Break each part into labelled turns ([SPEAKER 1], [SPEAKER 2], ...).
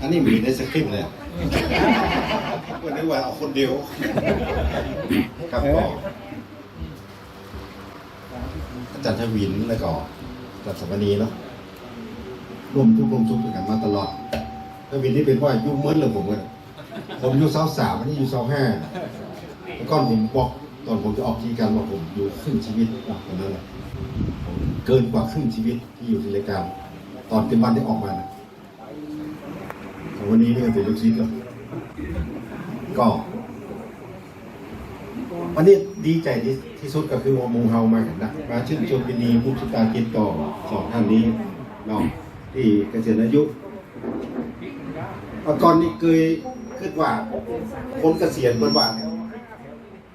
[SPEAKER 1] อันนี้มีในสคริปต์เลยอะวันนี้ว่าเอาคนเดียว ครับก็อาจารย์ทวินแล้วก็อาจารย์สมณีเนาะร่วมทุกข์ร่วมทุกข์ด้วยกันมาตลอดทวินนี่เป็นว่าอายุ่เหมื่อนเลยผมเลยผมอายุสาวสามอันนี้อายุสาวห้าแล้วก็ผมบอกตอนผมจะออกทีการบอกผมอยู่ครึ่งชีวิตตอนนั้นแหละผมเกินกว่าครึ่งชีวิตที่อยู่ในรายการตอนเป็นวันที่ออกมานะแต่ วันนี้นี่มันเป็นลูกชิ้นแล้วก็ วันนี้ดีใจที่ที่สุดก็คือว่ามูเฮามากันนะมาชื่นชมยินดีผู้จัดการกิจต่อสองท่านนี้เนาะที่เกษียณอายุเมื่อก่อนนี่เคยคิดว่าคนเกษียณบนว่า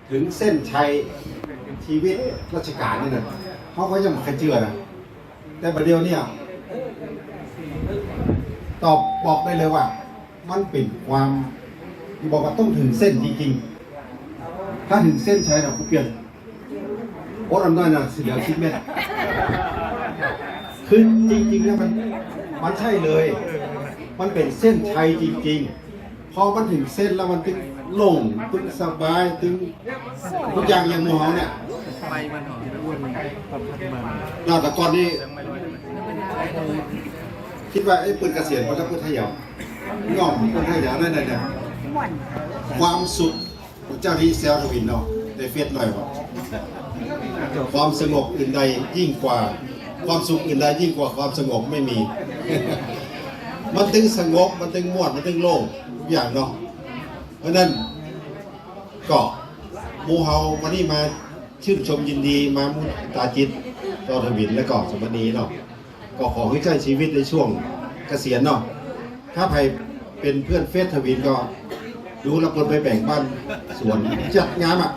[SPEAKER 1] ถึงเส้นชัยชีวิตราชการนี่นะเขาก็ยังไม่เคยเชื่อนะแต่ประเดี๋ยวเนี่ยตอบบอกได้เลยว่า มันเป็นความที่บอกว่าต้องถึงเส้นจริงๆ ถ้าถึงเส้นชัยนะกูเปลี่ยนโอ๊ตอำนาจนะเสียคิดไม่ได้คือจริงๆแล้วมันมันใช่เลย มันเป็นเส้นชัยจริงๆ พอมันถึงเส้นแล้วมันถึงโล่งถึงสบายถึงทุกอย่างอย่างหมูเฮาเนี่ย
[SPEAKER 2] ไปมันหน่อยอ้วนตับพันมัน
[SPEAKER 1] นอกจากก่อนนี่คิดว่าไอ้ปืนเกษียณเขาจะพูดไทยเหรอ งอมพูดไทยเหรอนั่นน่ะเนี่ยความสุขของเจ้าที่เซลทวินเนาะในเฟซหน่อยว่าความสงบอื่นใดยิ่งกว่า ความสุขอื่นใดยิ่งกว่าความสงบไม่มี มันถึงสงบมันถึงม่วนมันถึงโล่งทุกอย่างเนาะเพราะฉะนั้นก็หมูเฮาวันนี้มาชื่นชมยินดีมามุตาจิตต่อทวินและก็สมณีเนาะก็ขอให้ใช้ชีวิตในช่วงเกษียณเนาะ ถ้าใครเป็นเพื่อนเฟซทวินก็ดูแล้วคนไปแบ่งบ้านสวนจัดงามอะ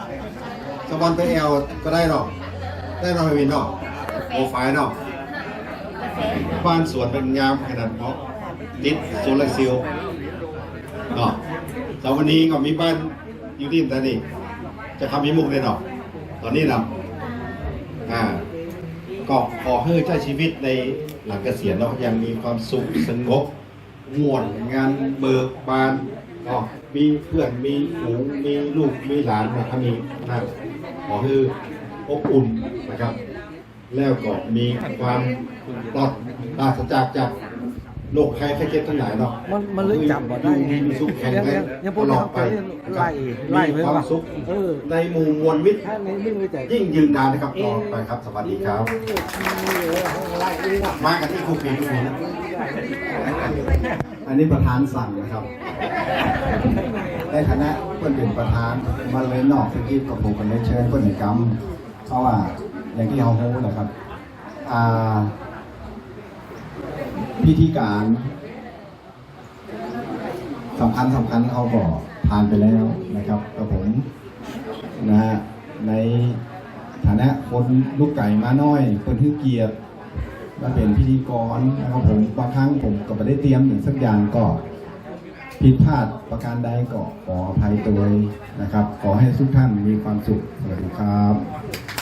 [SPEAKER 1] สวรรค์ไปแอลก็ได้เนาะได้เนาะทวินเนาะโปรไฟล์เนาะบ้านสวนเป็นงามขนาดเพราะติดโซลาร์เซลล์เนาะแต่วันนี้ก็มีบ้านอยู่ที่แต่นี่จะทำมีมุกเลยเนาะตอนนี้นะอ่าก็ขอให้ใช้ชีวิตในหลังเกษียณเนาะยังมีความสุขสงบ ม่วนงานเบิกบานเนาะมีเพื่อนมีฝูงมีลูกมีหลานนะครับมีนะขอให้อบอุ่นนะครับ แล้วก็มีความปลอดปราศจากจากโรคภัยไข้เจ็บทั้งหลายเนาะ
[SPEAKER 2] มันมันเลยจับบ่ได้ไง
[SPEAKER 1] มีสุขแข็ง
[SPEAKER 2] ยัง
[SPEAKER 1] แร
[SPEAKER 2] ยัง
[SPEAKER 1] ง
[SPEAKER 2] ยัง
[SPEAKER 1] ต
[SPEAKER 2] พวก
[SPEAKER 1] ลอ
[SPEAKER 2] เรา
[SPEAKER 1] ด
[SPEAKER 2] ไป
[SPEAKER 1] ไป
[SPEAKER 2] ไล่ไล่
[SPEAKER 1] มี
[SPEAKER 2] ไป
[SPEAKER 1] ความ
[SPEAKER 2] ว่ะ
[SPEAKER 1] สุข
[SPEAKER 2] เออ
[SPEAKER 1] ในหมู่มวลมิตร
[SPEAKER 2] ถ้าในไม่รู้ใจ
[SPEAKER 1] ยิ่งยืนนานนะครับต่อไปครับ สวัสดีครับ
[SPEAKER 2] ไล่เองอะ
[SPEAKER 1] มากันที่ครูปีครูปีนะ
[SPEAKER 3] อันนี้ประธานสั่งนะครับ ในคณะเพื่นเป็นประธานมาเลยนอกสกิปกับผมกันเลยเชิญเพื่นในกรรม เพราะว่าอย่างที่เขาพูดนะครับอาพิธีการสำคัญสำคัญเขาก็ผ่านไปแล้วนะครับกับผมนะฮะในฐานะคนลูกไก่มาน้อย คนที่เกียรติ มาเป็นพิธีกรนะครับผมบางครั้งผมก็ไม่ได้เตรียมหนึ่งสักอย่างก็ผิดพลาดประการใดก็ขออภัยตัวนะครับ ขอให้ทุกท่านมีความสุขสวัสดีครับ